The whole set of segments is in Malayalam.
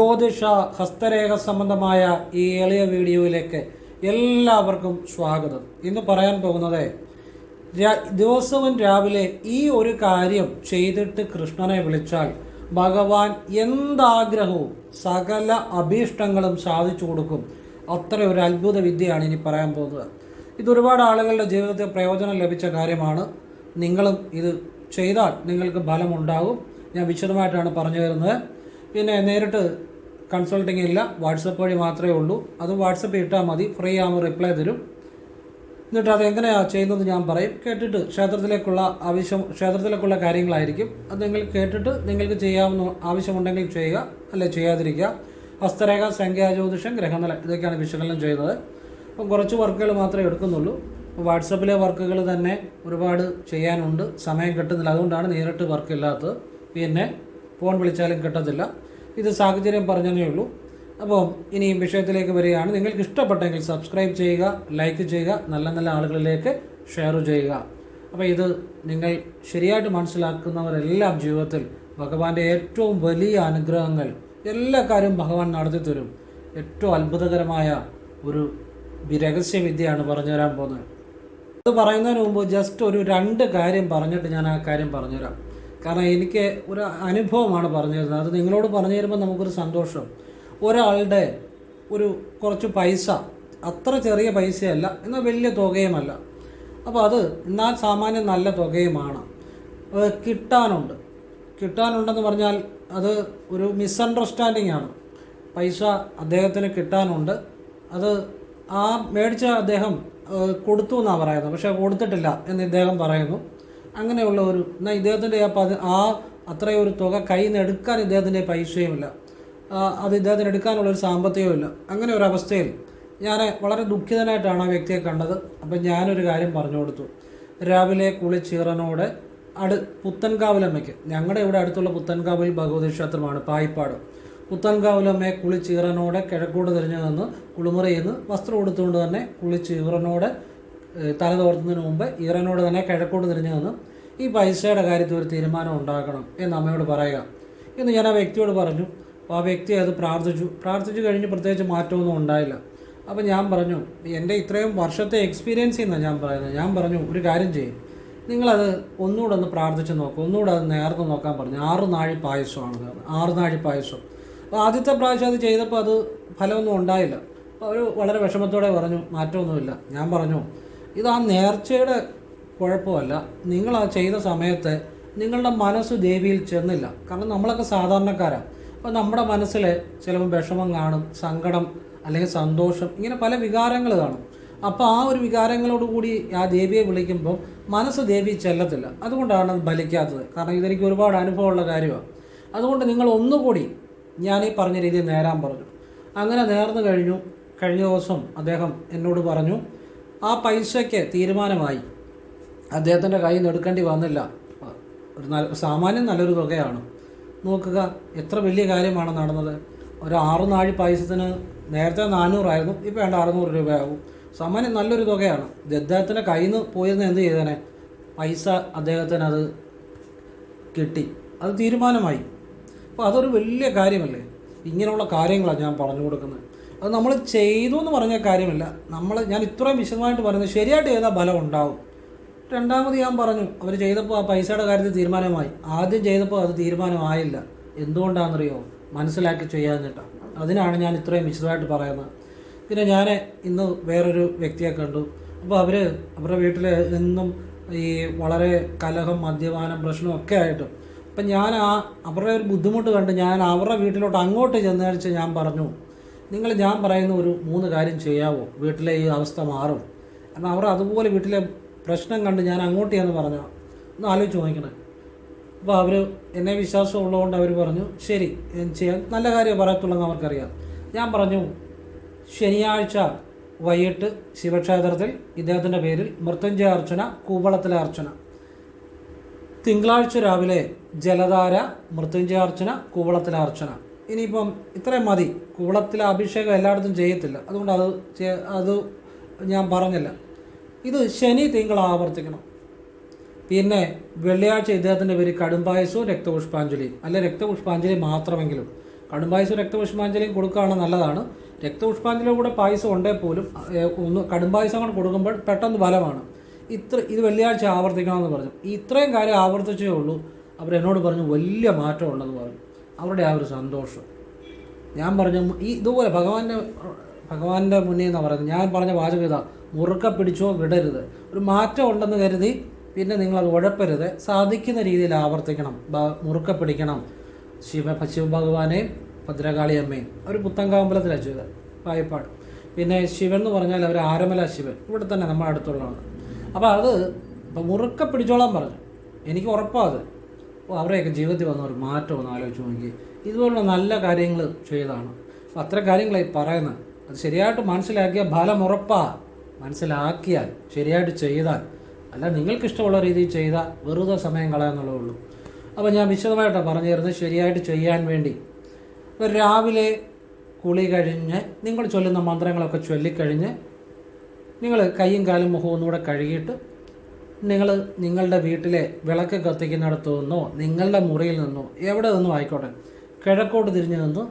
ജ്യോതിഷ ഹസ്തരേഖ സംബന്ധമായ ഈ എളിയ വീഡിയോയിലേക്ക് എല്ലാവർക്കും സ്വാഗതം. ഇന്ന് പറയാൻ പോകുന്നത് ദിവസവും രാവിലെ ഈ ഒരു കാര്യം ചെയ്തിട്ട് കൃഷ്ണനെ വിളിച്ചാൽ ഭഗവാൻ എന്താഗ്രഹവും സകല അഭീഷ്ടങ്ങളും സാധിച്ചു കൊടുക്കും. അത്ര ഒരു അത്ഭുത വിദ്യയാണ് ഇനി പറയാൻ പോകുന്നത്. ഇത് ഒരുപാട് ആളുകളുടെ ജീവിതത്തിൽ പ്രയോജനം ലഭിച്ച കാര്യമാണ്. നിങ്ങളും ഇത് ചെയ്താൽ നിങ്ങൾക്ക് ഫലമുണ്ടാകും. ഞാൻ വിശദമായിട്ടാണ് പറഞ്ഞു തരുന്നത്. പിന്നെ നേരിട്ട് കൺസൾട്ടിങ് ഇല്ല. വാട്സപ്പ് വഴി മാത്രമേ ഉള്ളൂ. അത് വാട്സപ്പ് ഇട്ടാൽ മതി. ഫ്രീ ആകുമ്പോൾ റിപ്ലൈ തരും. എന്നിട്ട് അത് എങ്ങനെയാണ് ചെയ്യുന്നത് ഞാൻ പറയും. കേട്ടിട്ട് ക്ഷേത്രത്തിലേക്കുള്ള ആവശ്യം ക്ഷേത്രത്തിലേക്കുള്ള കാര്യങ്ങളായിരിക്കും. അത് നിങ്ങൾ കേട്ടിട്ട് നിങ്ങൾക്ക് ചെയ്യാവുന്ന ആവശ്യമുണ്ടെങ്കിൽ ചെയ്യുക. അല്ലെ ചെയ്യാതിരിക്കുക. ഹസ്തരേഖ സംഖ്യാ ജ്യോതിഷം ഗ്രഹനില ഇതൊക്കെയാണ് വിശകലനം ചെയ്യുന്നത്. അപ്പം കുറച്ച് വർക്കുകൾ മാത്രമേ എടുക്കുന്നുള്ളൂ. വാട്സപ്പിലെ വർക്കുകൾ തന്നെ ഒരുപാട് ചെയ്യാനുണ്ട്. സമയം കിട്ടുന്നില്ല. അതുകൊണ്ടാണ് നേരിട്ട് വർക്ക് ഇല്ലാത്തത്. പിന്നെ ഫോൺ വിളിച്ചാലും കിട്ടത്തില്ല. ഇത് സാഹചര്യം പറഞ്ഞതേ ഉള്ളൂ. അപ്പോൾ ഇനി വിഷയത്തിലേക്ക് വരികയാണ്. നിങ്ങൾക്ക് ഇഷ്ടപ്പെട്ടെങ്കിൽ സബ്സ്ക്രൈബ് ചെയ്യുക ലൈക്ക് ചെയ്യുക നല്ല നല്ല ആളുകളിലേക്ക് ഷെയർ ചെയ്യുക. അപ്പോൾ ഇത് നിങ്ങൾ ശരിയായിട്ട് മനസ്സിലാക്കുന്നവരെല്ലാം ജീവിതത്തിൽ ഭഗവാന്റെ ഏറ്റവും വലിയ അനുഗ്രഹങ്ങൾ എല്ലാ കാര്യവും ഭഗവാൻ നടത്തി തരും. ഏറ്റവും അത്ഭുതകരമായ ഒരു രഹസ്യവിദ്യയാണ് പറഞ്ഞു തരാൻ പോകുന്നത്. അത് പറയുന്നതിന് മുമ്പ് ജസ്റ്റ് ഒരു രണ്ട് കാര്യം പറഞ്ഞിട്ട് ഞാൻ ആ കാര്യം പറഞ്ഞുതരാം കാരണം എനിക്ക് ഒരു അനുഭവമാണ് പറഞ്ഞു തരുന്നത്. അത് നിങ്ങളോട് പറഞ്ഞു തരുമ്പോൾ നമുക്കൊരു സന്തോഷം. ഒരാളുടെ ഒരു കുറച്ച് പൈസ അത്ര ചെറിയ പൈസയല്ല എന്നാൽ വലിയ തുകയുമല്ല. അപ്പോൾ അത് എന്നാൽ സാമാന്യം നല്ല തുകയുമാണ്. അത് കിട്ടാനുണ്ട്. കിട്ടാനുണ്ടെന്ന് പറഞ്ഞാൽ അത് ഒരു മിസ്അണ്ടർസ്റ്റാൻഡിങ് ആണ്. പൈസ അദ്ദേഹത്തിന് കിട്ടാനുണ്ട്. അത് ആ മേടിച്ച അദ്ദേഹം കൊടുത്തു എന്നാണ് പറയുന്നത്. പക്ഷേ കൊടുത്തിട്ടില്ല എന്ന് ഇദ്ദേഹം പറയുന്നു. അങ്ങനെയുള്ള ഒരു എന്നാൽ ഇദ്ദേഹത്തിന്റെ ആ പതി ആ അത്രയും ഒരു തുക കയ്യിൽ നിന്ന് എടുക്കാൻ ഇദ്ദേഹത്തിന്റെ പൈസയുമില്ല. അത് ഇദ്ദേഹത്തിന് എടുക്കാനുള്ള ഒരു സാമ്പത്തികമില്ല അങ്ങനെ ഒരു അവസ്ഥയിൽ ഞാൻ വളരെ ദുഃഖിതനായിട്ടാണ് ആ വ്യക്തിയെ കണ്ടത്. അപ്പം ഞാനൊരു കാര്യം പറഞ്ഞു കൊടുത്തു. രാവിലെ കുളിച്ചീറനോടെ അടു പുത്തൻകാവിലമ്മയ്ക്ക് ഞങ്ങളുടെ ഇവിടെ അടുത്തുള്ള പുത്തൻകാവിൽ ഭഗവതി ക്ഷേത്രമാണ് പായിപ്പാട്. പുത്തൻകാവിലമ്മയെ കുളിച്ചീറനോടെ കിഴക്കോട് തിരിഞ്ഞു നിന്ന് കുളിമുറിയിൽ നിന്ന് വസ്ത്രം കൊടുത്തുകൊണ്ട് തന്നെ കുളിച്ചീറനോടെ തല തോർത്തുന്നതിന് മുമ്പ് ഇറാനോട് തന്നെ കിഴക്കോട്ട് തിരിഞ്ഞു നിന്ന്. ഈ പൈസയുടെ കാര്യത്തിൽ ഒരു തീരുമാനം ഉണ്ടാക്കണം എന്ന് അമ്മയോട് പറയുക. എന്ന് ഞാൻ ആ വ്യക്തിയോട് പറഞ്ഞു. അപ്പോൾ ആ വ്യക്തി അത് പ്രാർത്ഥിച്ചു. പ്രാർത്ഥിച്ചു കഴിഞ്ഞ് പ്രത്യേകിച്ച് മാറ്റമൊന്നും ഉണ്ടായില്ല. അപ്പോൾ ഞാൻ പറഞ്ഞു എന്റെ ഇത്രയും വർഷത്തെ എക്സ്പീരിയൻസ് നിന്നാണ് ഞാൻ പറയുന്നത്. ഞാൻ പറഞ്ഞു ഒരു കാര്യം ചെയ്യും. നിങ്ങളത് ഒന്നുകൂടെ ഒന്ന് പ്രാർത്ഥിച്ച് നോക്കും. ഒന്നുകൂടെ അത് നേർന്ന് നോക്കാൻ പറഞ്ഞു. ആറ് നാഴി പായസമാണ്. ആറ് നാഴി പായസം. അപ്പോൾ ആദ്യത്തെ പ്രാവശ്യം അത് ചെയ്തപ്പോൾ അത് ഫലമൊന്നും ഉണ്ടായില്ല. അവർ വളരെ വിഷമത്തോടെ പറഞ്ഞു മാറ്റമൊന്നുമില്ല. ഞാൻ പറഞ്ഞു ഇത് ആ നേർച്ചയുടെ കുഴപ്പമല്ല. നിങ്ങൾ ആ ചെയ്ത സമയത്ത് നിങ്ങളുടെ മനസ്സ് ദേവിയിൽ ചെന്നില്ല. കാരണം നമ്മളൊക്കെ സാധാരണക്കാരാണ് അപ്പോൾ നമ്മുടെ മനസ്സിൽ ചിലപ്പോൾ വിഷമം കാണും സങ്കടം അല്ലെങ്കിൽ സന്തോഷം ഇങ്ങനെ പല വികാരങ്ങൾ കാണും. അപ്പോൾ ആ ഒരു വികാരങ്ങളോട് കൂടി ആ ദേവിയെ വിളിക്കുമ്പോൾ മനസ്സ് ദേവി ചെല്ലത്തില്ല. അതുകൊണ്ടാണ് അത് ബലിക്കാത്തത് കാരണം ഇതെനിക്ക് ഒരുപാട് അനുഭവമുള്ള കാര്യമാണ് അതുകൊണ്ട് നിങ്ങൾ ഒന്നുകൂടി ഞാൻ ഈ പറഞ്ഞ രീതിയിൽ നേരാൻ പറഞ്ഞു. അങ്ങനെ നേർന്നു കഴിഞ്ഞു. കഴിഞ്ഞ ദിവസം അദ്ദേഹം എന്നോട് പറഞ്ഞു ആ പൈസയ്ക്ക് തീരുമാനമായി. അദ്ദേഹത്തിന്റെ കയ്യിൽ നിന്ന് എടുക്കേണ്ടി വന്നില്ല. ഒരു നല്ല സാമാന്യം നല്ലൊരു തുകയാണ്. നോക്കുക എത്ര വലിയ കാര്യമാണ് നടന്നത്. ഒരു ആറ് നാഴി പായസത്തിന് നേരത്തെ നാനൂറായിരുന്നു ഇപ്പോൾ വേണ്ട അറുന്നൂറ് രൂപയാകും. സാമാന്യം നല്ലൊരു തുകയാണ്. അദ്ദേഹത്തിന്റെ കയ്യിൽ നിന്ന് പോയിരുന്ന എന്ത് ചെയ്തേനെ? പൈസ അദ്ദേഹത്തിന് അത് കിട്ടി. അത് തീരുമാനമായി. അപ്പോൾ അതൊരു വലിയ കാര്യമല്ലേ? ഇങ്ങനെയുള്ള കാര്യങ്ങളാണ് ഞാൻ പറഞ്ഞു കൊടുക്കുന്നത്. അത് നമ്മൾ ചെയ്തു എന്ന് പറഞ്ഞ കാര്യമില്ല. നമ്മൾ ഞാൻ ഇത്രയും വിശദമായിട്ട് പറയുന്നത് ശരിയായിട്ട് ചെയ്താൽ ഫലം ഉണ്ടാവും. രണ്ടാമത് ഞാൻ പറഞ്ഞു അവർ ചെയ്തപ്പോൾ ആ പൈസയുടെ കാര്യത്തിൽ തീരുമാനമായി. ആദ്യം ചെയ്തപ്പോൾ അത് തീരുമാനമായില്ല. എന്തുകൊണ്ടാണെന്നറിയോ? മനസ്സിലാക്കി ചെയ്യാഞ്ഞിട്ടാണ് അതിനാണ് ഞാൻ ഇത്രയും വിശദമായിട്ട് പറയുന്നത്. പിന്നെ ഞാൻ ഇന്ന് വേറൊരു വ്യക്തിയെ കണ്ടു. അപ്പോൾ അവർ അവരുടെ വീട്ടിൽ എന്നും ഈ വളരെ കലഹം മദ്യപാനം പ്രശ്നം ഒക്കെ ആയിട്ട്. അപ്പം ഞാൻ ആ അവരുടെ ഒരു ബുദ്ധിമുട്ട് കണ്ട് ഞാൻ അവരുടെ വീട്ടിലോട്ട് അങ്ങോട്ട് ചെന്നഴിച്ച് ഞാൻ പറഞ്ഞു. നിങ്ങൾ ഞാൻ പറയുന്ന ഒരു മൂന്ന് കാര്യം ചെയ്യാവോ? വീട്ടിലെ ഈ അവസ്ഥ മാറും. കാരണം അവർ അതുപോലെ വീട്ടിലെ പ്രശ്നം കണ്ട് ഞാൻ അങ്ങോട്ട് ചെയ്യാന്ന് പറഞ്ഞു ഒന്ന് ആലോചിച്ച് നോക്കണേ അപ്പോൾ അവർ എന്നെ വിശ്വാസം ഉള്ളതുകൊണ്ട് അവർ പറഞ്ഞു ശരി ചെയ്യാൻ നല്ല കാര്യം പറയത്തുള്ളെന്ന് അവർക്കറിയാം. ഞാൻ പറഞ്ഞു ശനിയാഴ്ച വൈകിട്ട് ശിവക്ഷേത്രത്തിൽ ഇദ്ദേഹത്തിന്റെ പേരിൽ മൃത്യുഞ്ജയ അർച്ചന കൂവളത്തിലെ അർച്ചന. തിങ്കളാഴ്ച രാവിലെ ജലധാര മൃത്യുഞ്ജയ അർച്ചന കൂവളത്തിലെ അർച്ചന. ഇനിയിപ്പം ഇത്രയും മതി. കൂവളത്തിലെ അഭിഷേകം എല്ലായിടത്തും ചെയ്യത്തില്ല. അതുകൊണ്ട് അത് അത് ഞാൻ പറഞ്ഞില്ല. ഇത് ശനി തിങ്കൾ ആവർത്തിക്കണം. പിന്നെ വെള്ളിയാഴ്ച ഇദ്ദേഹത്തിന്റെ പേര് കടുംപായസവും രക്തപുഷ്പാഞ്ജലിയും. അല്ലെ രക്തപുഷ്പാഞ്ജലി മാത്രമെങ്കിലും. കടുംപായസവും രക്തപുഷ്പാഞ്ജലിയും കൊടുക്കുകയാണ് നല്ലതാണ്. രക്തപുഷ്പാഞ്ജലിയുടെ കൂടെ പായസം ഉണ്ടേ പോലും ഒന്ന് കടുംപായസം കൂടെ കൊടുക്കുമ്പോൾ പെട്ടെന്ന് ഫലമാണ്. ഇത്ര ഇത് വെള്ളിയാഴ്ച ആവർത്തിക്കണമെന്ന് പറഞ്ഞു. ഇത്രയും കാര്യം ആവർത്തിച്ചേ ഉള്ളൂ. അവരെന്നോട് പറഞ്ഞു വലിയ മാറ്റം പറഞ്ഞു. അവരുടെ ആ ഒരു സന്തോഷം. ഞാൻ പറഞ്ഞ ഈ ഇതുപോലെ ഭഗവാന്റെ ഭഗവാന്റെ മുന്നേ എന്ന് പറയുന്നത്. ഞാൻ പറഞ്ഞ വാചകം ഇതാ മുറുക്ക പിടിച്ചോ വിടരുത്. ഒരു മാറ്റം ഉണ്ടെന്ന് കരുതി പിന്നെ നിങ്ങളത് ഉഴപ്പരുത്. സാധിക്കുന്ന രീതിയിൽ ആവർത്തിക്കണം. മുറുക്ക പിടിക്കണം. ശിവ ശിവഭഗവാനെയും ഭദ്രകാളിയമ്മയും ഒരു പുത്തങ്കാമ്പലത്തിലാണ് ചെയ്തത്. പായപ്പാട് പിന്നെ ശിവൻ എന്ന് പറഞ്ഞാൽ അവർ ആരമല ശിവൻ. ഇവിടെ തന്നെ നമ്മുടെ അടുത്തുള്ളതാണ്. അപ്പോൾ അത് മുറുക്ക പിടിച്ചോളാൻ പറഞ്ഞു. എനിക്ക് ഉറപ്പാണ് അവരുടെയൊക്കെ ജീവിതത്തിൽ വന്ന ഒരു മാറ്റം ഒന്ന് ആലോചിച്ച് നോക്കി. ഇതുപോലുള്ള നല്ല കാര്യങ്ങൾ ചെയ്തതാണ് അപ്പോൾ അത്ര കാര്യങ്ങളായി പറയുന്നത്. അത് ശരിയായിട്ട് മനസ്സിലാക്കിയ ഫലം ഉറപ്പാ. മനസ്സിലാക്കിയാൽ ശരിയായിട്ട് ചെയ്താൽ. അല്ല നിങ്ങൾക്ക് ഇഷ്ടമുള്ള രീതിയിൽ ചെയ്താൽ വെറുതെ സമയം കളയാന്നുള്ളേ ഉള്ളൂ. അപ്പോൾ ഞാൻ വിശദമായിട്ടാണ് പറഞ്ഞു തരുന്നത് ശരിയായിട്ട് ചെയ്യാൻ വേണ്ടി. അപ്പോൾ രാവിലെ കുളി കഴിഞ്ഞ് നിങ്ങൾ ചൊല്ലുന്ന മന്ത്രങ്ങളൊക്കെ ചൊല്ലിക്കഴിഞ്ഞ് നിങ്ങൾ കൈയും കാലും മുഖവും ഒന്നുകൂടെ കഴുകിയിട്ട് നിങ്ങൾ നിങ്ങളുടെ വീട്ടിലെ വിളക്ക് കത്തിക്കുന്നിടത്തു നിന്നോ നിങ്ങളുടെ മുറിയിൽ നിന്നോ എവിടെ നിന്നും ആയിക്കോട്ടെ കിഴക്കോട്ട് തിരിഞ്ഞു നിന്ന്.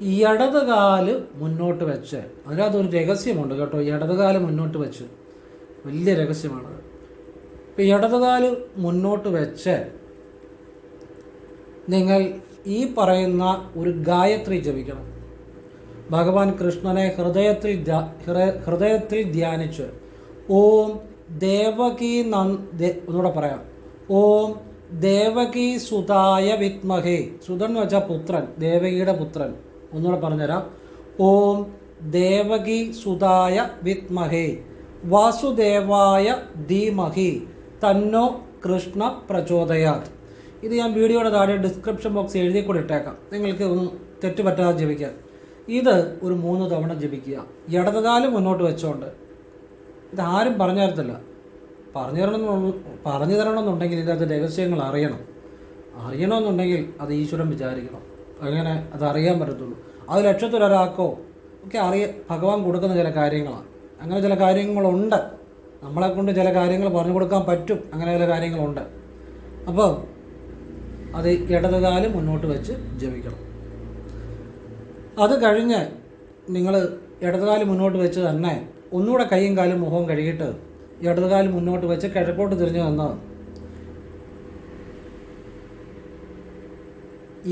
ഇടതുകാൽ ഇടത് കാൽ മുന്നോട്ട് വെച്ച് അതിനകത്തൊരു രഹസ്യമുണ്ട് കേട്ടോ ഇടതുകാൽ ഇടത് കാൽ മുന്നോട്ട് വെച്ച്. വലിയ രഹസ്യമാണ് ഇപ്പം ഇടതുകാൽ മുന്നോട്ട് വെച്ച് നിങ്ങൾ ഈ പറയുന്ന ഒരു ഗായത്രി ജപിക്കണം. ഭഗവാൻ കൃഷ്ണനെ ഹൃദയത്തിൽ ഹൃദയത്തിൽ ധ്യാനിച്ച് ഓം ദേവകി നന് ദേ- ഒന്നുകൂടെ പറയാം. ഓം ദേവകി സുതായ വിത്മഹേ. സുതൻ എന്ന് വെച്ചാൽ പുത്രൻ ദേവകിയുടെ പുത്രൻ. ഒന്നുകൂടെ പറഞ്ഞുതരാം. ഓം ദേവകി സുതായ വിത്മഹേ. വാസുദേവായ ധീമഹി. തന്നോ കൃഷ്ണ പ്രചോദയാത്. ഇത് ഞാൻ വീഡിയോയുടെ താഴെ ഡിസ്ക്രിപ്ഷൻ ബോക്സ് എഴുതി കൂടെ ഇട്ടേക്കാം. നിങ്ങൾക്ക് ഒന്ന് തെറ്റുപറ്റാതെ ജപിക്കാം. ഇത് ഒരു മൂന്ന് തവണ ജപിക്കുക. ഇടതുകാലം മുന്നോട്ട് വെച്ചോണ്ട് ഇത് ആരും പറഞ്ഞു തരത്തില്ല. പറഞ്ഞു തരണം പറഞ്ഞു തരണമെന്നുണ്ടെങ്കിൽ ഇതിനകത്ത് രഹസ്യങ്ങൾ അറിയണം. അറിയണമെന്നുണ്ടെങ്കിൽ അത് ഈശ്വരൻ വിചാരിക്കണം. അങ്ങനെ അത് അറിയാൻ പറ്റത്തുള്ളൂ. അത് ലക്ഷത്തിലൊരാൾക്കോ ഒക്കെ അറിയ ഭഗവാൻ കൊടുക്കുന്ന ചില കാര്യങ്ങളാണ്. അങ്ങനെ ചില കാര്യങ്ങളുണ്ട്. നമ്മളെ കൊണ്ട് ചില കാര്യങ്ങൾ പറഞ്ഞു കൊടുക്കാൻ പറ്റും. അങ്ങനെ ചില കാര്യങ്ങളുണ്ട്. അപ്പോൾ അത് ഇടതുകാലം മുന്നോട്ട് വെച്ച് ജപിക്കണം. അത് കഴിഞ്ഞ് നിങ്ങൾ ഇടതുകാലം മുന്നോട്ട് വെച്ച് തന്നെ ഒന്നുകൂടെ കൈയും കാലും മുഖവും കഴുകിയിട്ട് ഇടതുകാലം മുന്നോട്ട് വെച്ച് കിഴക്കോട്ട് തിരിഞ്ഞു നിന്ന്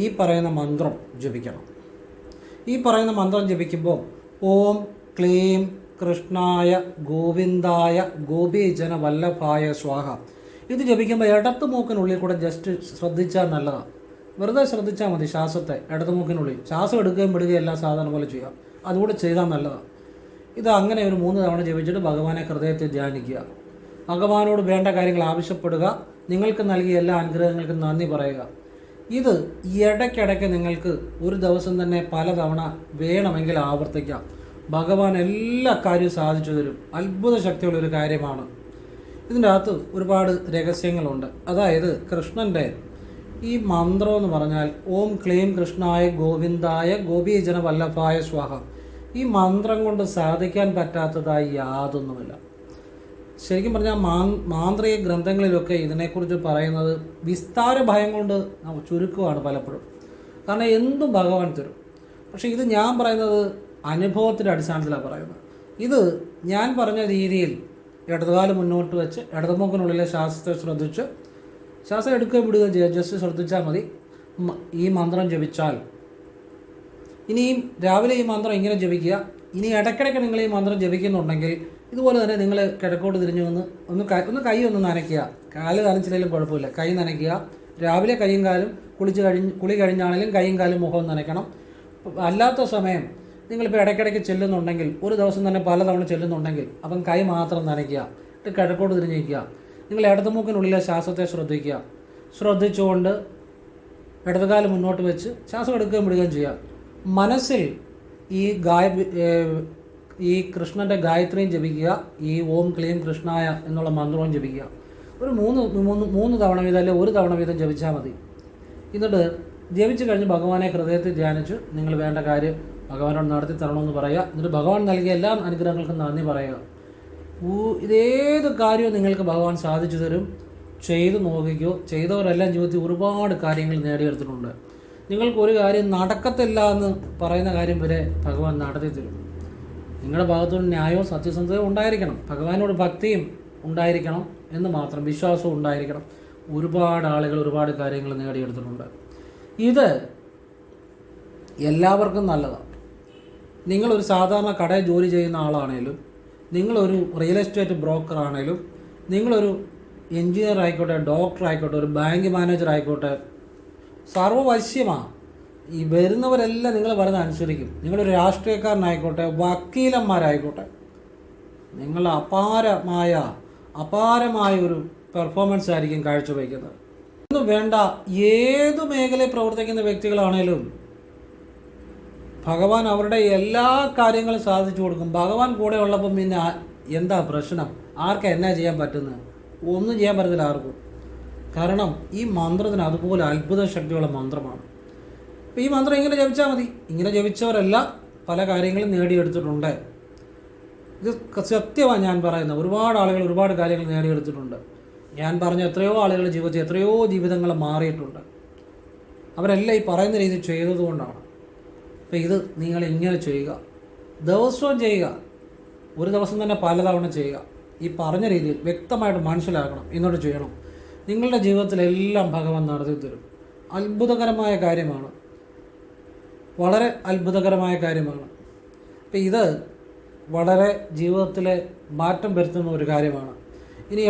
ഈ പറയുന്ന മന്ത്രം ജപിക്കണം. ഈ പറയുന്ന മന്ത്രം ജപിക്കുമ്പോൾ ഓം ക്ലീം കൃഷ്ണായ ഗോവിന്ദായ ഗോപീജന വല്ലഭായ സ്വാഹ. ഇത് ജപിക്കുമ്പോൾ ഇടത്ത് മൂക്കിനുള്ളിൽ കൂടെ ജസ്റ്റ് ശ്രദ്ധിച്ചാൽ നല്ലതാണ് വെറുതെ ശ്രദ്ധിച്ചാൽ മതി ശ്വാസത്തെ ഇടത്ത് മൂക്കിനുള്ളിൽ ശ്വാസം എടുക്കുകയും വിടുകയും എല്ലാം സാധാരണ പോലെ ചെയ്യാം. അതുകൂടെ ചെയ്താൽ നല്ലതാണ് ഇത് അങ്ങനെ ഒരു മൂന്ന് തവണ ജപിച്ചിട്ട് ഭഗവാനെ ഹൃദയത്തിൽ ധ്യാനിക്കുക. ഭഗവാനോട് വേണ്ട കാര്യങ്ങൾ ആവശ്യപ്പെടുക. നിങ്ങൾക്ക് നൽകിയ എല്ലാ അനുഗ്രഹങ്ങൾക്കും നന്ദി പറയുക. ഇത് ഇടയ്ക്കിടയ്ക്ക് നിങ്ങൾക്ക് ഒരു ദിവസം തന്നെ പലതവണ വേണമെങ്കിൽ ആവർത്തിക്കാം. ഭഗവാൻ എല്ലാ കാര്യവും സാധിച്ചു തരും. അത്ഭുത ശക്തിയുള്ള ഒരു കാര്യമാണ്. ഇതിന്റെ അകത്ത് ഒരുപാട് രഹസ്യങ്ങളുണ്ട്. അതായത് കൃഷ്ണന്റെ ഈ മന്ത്രം എന്ന് പറഞ്ഞാൽ ഓം ക്ലീം കൃഷ്ണായ ഗോവിന്ദായ ഗോപീജന വല്ലഭായ സ്വാഹ. ഈ മന്ത്രം കൊണ്ട് സാധിക്കാൻ പറ്റാത്തതായി യാതൊന്നുമില്ല. ശരിക്കും പറഞ്ഞാൽ മാന്ത്രിക ഗ്രന്ഥങ്ങളിലൊക്കെ ഇതിനെക്കുറിച്ച് പറയുന്നത് വിസ്താര ഭയം കൊണ്ട് ചുരുക്കുവാണ് പലപ്പോഴും. കാരണം എന്തും ഭഗവാൻ തരും. പക്ഷേ ഇത് ഞാൻ പറയുന്നത് അനുഭവത്തിന്റെ അടിസ്ഥാനത്തിലാണ് പറയുന്നത്. ഇത് ഞാൻ പറഞ്ഞ രീതിയിൽ ഇടതുകാലം മുന്നോട്ട് വെച്ച് ഇടതുമുക്കിനുള്ളിലെ ശ്വാസത്തെ ശ്രദ്ധിച്ച് ശ്വാസം എടുക്കുകയും വിടുകയും ചെയ്യുക ജസ്റ്റ് ശ്രദ്ധിച്ചാൽ മതി. ഈ മന്ത്രം ജപിച്ചാൽ ഇനിയും രാവിലെ ഈ മന്ത്രം ഇങ്ങനെ ജപിക്കുക. ഇനി ഇടയ്ക്കിടയ്ക്ക് നിങ്ങൾ ഈ മന്ത്രം ജപിക്കുന്നുണ്ടെങ്കിൽ ഇതുപോലെ തന്നെ നിങ്ങൾ കിഴക്കോട്ട് തിരിഞ്ഞു വന്ന് ഒന്ന് ഒന്ന് കൈ ഒന്ന് നനയ്ക്കുക. കാൽ നനച്ചില്ലെങ്കിലും കുഴപ്പമില്ല. കൈ നനയ്ക്കുക. രാവിലെ കൈയും കാലും കുളിച്ച് കഴിഞ്ഞ് കുളി കഴിഞ്ഞാണെങ്കിലും കൈയും കാലും മുഖവും നനയ്ക്കണം. അല്ലാത്ത സമയം നിങ്ങളിപ്പോൾ ഇടയ്ക്കിടയ്ക്ക് ചെല്ലുന്നുണ്ടെങ്കിൽ ഒരു ദിവസം തന്നെ പലതവണ ചെല്ലുന്നുണ്ടെങ്കിൽ അപ്പം കൈ മാത്രം നനയ്ക്കുക. എന്നിട്ട് കിഴക്കോട്ട് തിരിഞ്ഞ് നിൽക്കുക നിങ്ങൾ ഇടതുമൂക്കിനുള്ളിലെ ശ്വാസത്തെ ശ്രദ്ധിക്കുക. ശ്രദ്ധിച്ചുകൊണ്ട് ഇടതുകാലം മുന്നോട്ട് വെച്ച് ശ്വാസം എടുക്കുകയും വിടുകയും ചെയ്യാം മനസ്സിൽ ഈ ഗായ ഈ കൃഷ്ണന്റെ ഗായത്രിയും ജപിക്കുക ഈ ഓം ക്ലീം കൃഷ്ണായ എന്നുള്ള മന്ത്രവും ജപിക്കുക. ഒരു മൂന്ന് മൂന്ന് മൂന്ന് തവണ വീതം അല്ലെങ്കിൽ ഒരു തവണ വീതം ജപിച്ചാൽ മതി. എന്നിട്ട് ജപിച്ചു കഴിഞ്ഞ് ഭഗവാനെ ഹൃദയത്തിൽ ധ്യാനിച്ച് നിങ്ങൾ വേണ്ട കാര്യം ഭഗവാനോട് നടത്തി തരണമെന്ന് പറയുക. എന്നിട്ട് ഭഗവാൻ നൽകിയ എല്ലാ അനുഗ്രഹങ്ങൾക്കും നന്ദി പറയുക. ഇതേത് കാര്യവും നിങ്ങൾക്ക് ഭഗവാൻ സാധിച്ചു തരും ചെയ്തു നോക്കിക്കോ. ചെയ്തവരെല്ലാം ജീവിതത്തിൽ ഒരുപാട് കാര്യങ്ങൾ നേടിയെടുത്തിട്ടുണ്ട്. നിങ്ങൾക്ക് ഒരു കാര്യം നടക്കത്തില്ല എന്ന് പറയുന്ന കാര്യം വരെ ഭഗവാൻ നടത്തി തരും. നിങ്ങളുടെ ഭാഗത്തുനിന്ന് ന്യായവും സത്യസന്ധതയും ഉണ്ടായിരിക്കണം. ഭഗവാനോട് ഭക്തിയും ഉണ്ടായിരിക്കണം എന്ന് മാത്രം വിശ്വാസവും ഉണ്ടായിരിക്കണം. ഒരുപാട് ആളുകൾ ഒരുപാട് കാര്യങ്ങൾ നേടിയെടുത്തിട്ടുണ്ട്. ഇത് എല്ലാവർക്കും നല്ലതാണ് നിങ്ങളൊരു സാധാരണ കടയിൽ ജോലി ചെയ്യുന്ന ആളാണേലും നിങ്ങളൊരു റിയൽ എസ്റ്റേറ്റ് ബ്രോക്കർ ആണേലും നിങ്ങളൊരു എഞ്ചിനീയർ ആയിക്കോട്ടെ ഡോക്ടർ ആയിക്കോട്ടെ ഒരു ബാങ്ക് മാനേജർ ആയിക്കോട്ടെ സർവവശ്യമാണ്. ഈ വരുന്നവരെല്ലാം നിങ്ങൾ പറയുന്നത് അനുസരിക്കും. നിങ്ങളൊരു രാഷ്ട്രീയക്കാരനായിക്കോട്ടെ വക്കീലന്മാരായിക്കോട്ടെ. നിങ്ങൾ അപാരമായ അപാരമായ ഒരു പെർഫോമൻസ് ആയിരിക്കും കാഴ്ചവെക്കുന്നത് ഒന്നും വേണ്ട ഏതു മേഖലയിൽ പ്രവർത്തിക്കുന്ന വ്യക്തികളാണേലും ഭഗവാൻ അവരുടെ എല്ലാ കാര്യങ്ങളും സാധിച്ചു കൊടുക്കും. ഭഗവാൻ കൂടെ ഉള്ളപ്പം പിന്നെ എന്താ പ്രശ്നം? ആർക്കാ എന്നാ ചെയ്യാൻ പറ്റുന്നത്? ഒന്നും ചെയ്യാൻ പറ്റത്തില്ല ആർക്കും. കാരണം ഈ മന്ത്രത്തിന് അതുപോലെ അത്ഭുത ശക്തിയുള്ള മന്ത്രമാണ്. അപ്പം ഈ മന്ത്രം ഇങ്ങനെ ജപിച്ചാൽ മതി. ഇങ്ങനെ ജപിച്ചവരല്ല പല കാര്യങ്ങളും നേടിയെടുത്തിട്ടുണ്ട്. ഇത് സത്യമാണ് ഞാൻ പറയുന്നത്. ഒരുപാട് ആളുകൾ ഒരുപാട് കാര്യങ്ങൾ നേടിയെടുത്തിട്ടുണ്ട്. ഞാൻ പറഞ്ഞ എത്രയോ ആളുകൾ ജീവിതത്തിൽ എത്രയോ ജീവിതങ്ങൾ മാറിയിട്ടുണ്ട്. അവരെല്ലാം ഈ പറയുന്ന രീതിയിൽ ചെയ്തതുകൊണ്ടാണ്. അപ്പോൾ ഇത് നിങ്ങൾ ഇങ്ങനെ ചെയ്യുക. ദിവസവും ചെയ്യുക. ഒരു ദിവസം തന്നെ പലതവണ ചെയ്യുക. ഈ പറഞ്ഞ രീതിയിൽ വ്യക്തമായിട്ട് മനസ്സിലാക്കണം. എന്നോട് ചെയ്യണം. നിങ്ങളുടെ ജീവിതത്തിലെല്ലാം ഭഗവാൻ നടത്തി തരും. അത്ഭുതകരമായ കാര്യമാണ്. വളരെ അത്ഭുതകരമായ കാര്യമാണ്. അപ്പം ഇത് വളരെ ജീവിതത്തിലെ മാറ്റം വരുത്തുന്ന ഒരു കാര്യമാണ്. ഇനി